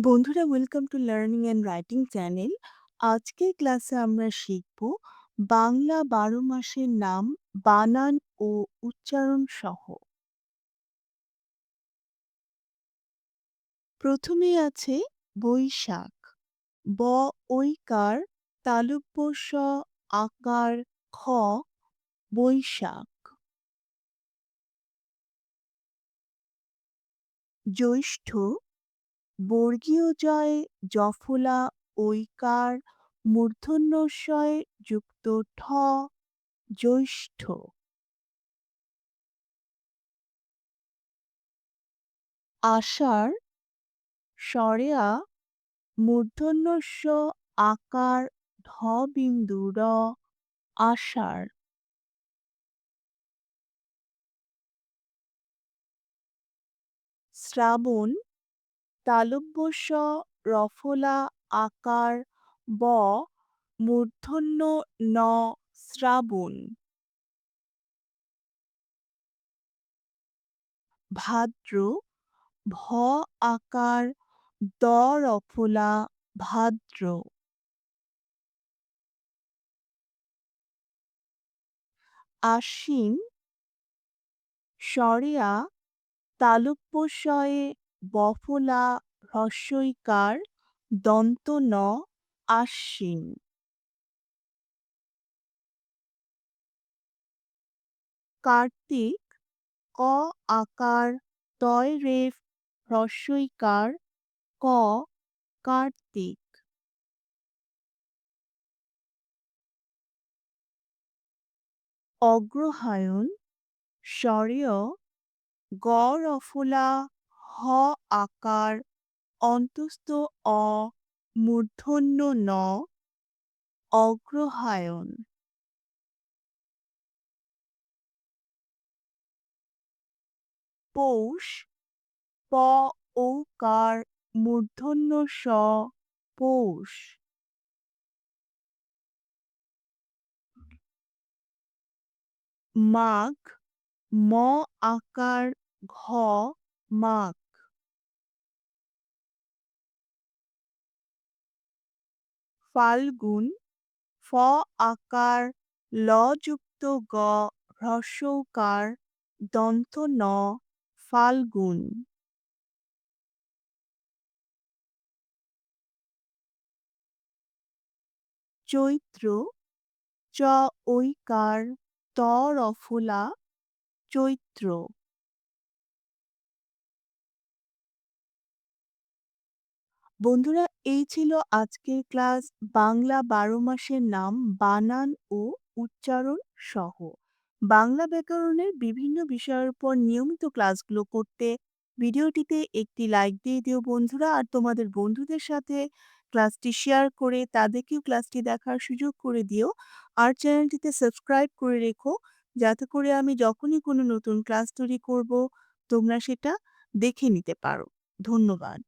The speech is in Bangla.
বন্ধুরা welcome to learning and writing channel আজকের ক্লাসে আমরা শিখব বাংলা বারো মাসের নাম বানান ও উচ্চারণ সহ। প্রথমেই আছে বৈশাখ। ব, ঐকার তালব্য স আকার, খ, বৈশাখ। জ্যৈষ্ঠ বর্গীয় জয় জফলা, ঐকার মূর্ধন্যস্বয় যুক্ত ঠ, জ্যৈষ্ঠ। আষাঢ়, সরেয়া মূর্ধন্যস্ব আকার ধ বিন্দু র, আষাঢ়। শ্রাবণ তালব্য স রফলা, আকার, ব, মূর্ধন্য, ন, শ্রাবণ। ভাদ্র, ভ, আকার, দ, রফলা, ভাদ্র। আশ্বিন, সরেয়া তালব্যস্বয়ে বফলা হ্রস্বইকার দন্ত ন আশ্বিন। কার্তিক ক আকার তয় রেফ হ্রস্বইকার ক কার্তিক। অগ্রহায়ণ স্বরেয় গ রফলা হ আকার, অন্তস্থ অ, মূর্ধন্য ন, অগ্রহায়ণ। পৌষ, প ঔকার, মূর্ধন্য স পৌষ। মাঘ, ম আকার, ঘ মাঘ ফাল্গুন ফ আকার ল যুক্ত গ হ্রস্বকার দন্ত ন ফাল্গুন চৈত্র চ ঐকার ত রফলা চৈত্র বন্ধুরা, এই ছিল আজকের ক্লাস বাংলা বারো মাসের নাম বানান ও উচ্চারণ সহ। বাংলা ব্যাকরণের বিভিন্ন বিষয়ের উপর নিয়মিত ক্লাসগুলো করতে ভিডিওটিতে একটি লাইক দিয়ে দিও বন্ধুরা, আর তোমাদের বন্ধুদের সাথে ক্লাসটি শেয়ার করে তাদেরকেও ক্লাসটি দেখার সুযোগ করে দিও। আর চ্যানেলটিতে সাবস্ক্রাইব করে রেখো, যাতে করে আমি যখনই কোনো নতুন ক্লাস তৈরি করব, তোমরা সেটা দেখে নিতে পারো। ধন্যবাদ।